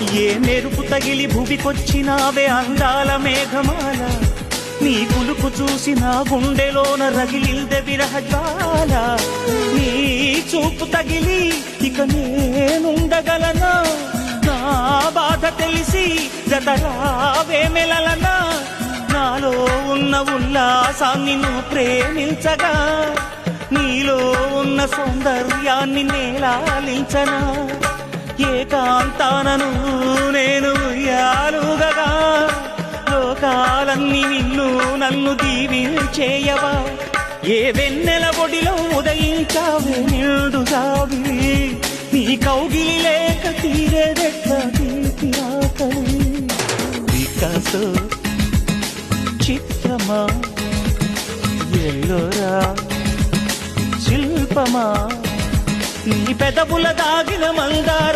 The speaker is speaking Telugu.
ఏ మెరుపు తగిలి భువికొచ్చినావే అందాల మేఘమాల? నీ కులుకు చూసి నా గుండెలోన రగిలిల్దె విరహ జ్వాల నీ చూపు తగిలి ఇక నేనుండగలనా? నా బాధ తెలిసి జతరావే మెలలనా? నాలో ఉన్న ఉల్లాసాన్ని నువ్వు ప్రేమించగా? నీలో ఉన్న సౌందర్యాన్ని నేలాలించనా? ఏకాంతానను నేను ఉయ్యాలుగగా. లోకాలన్నీ నిన్ను నన్ను దీవించేయవా ఏ వెన్నెల ఒడిలో ఉదయించావే నిండు సావి నీ కౌగిలి లేక తీరేదెట్ల తీపి ఆకలి. చిత్రమా? ఎల్లోరా? శిల్పమా? నీ పెదవుల దాగిన మందార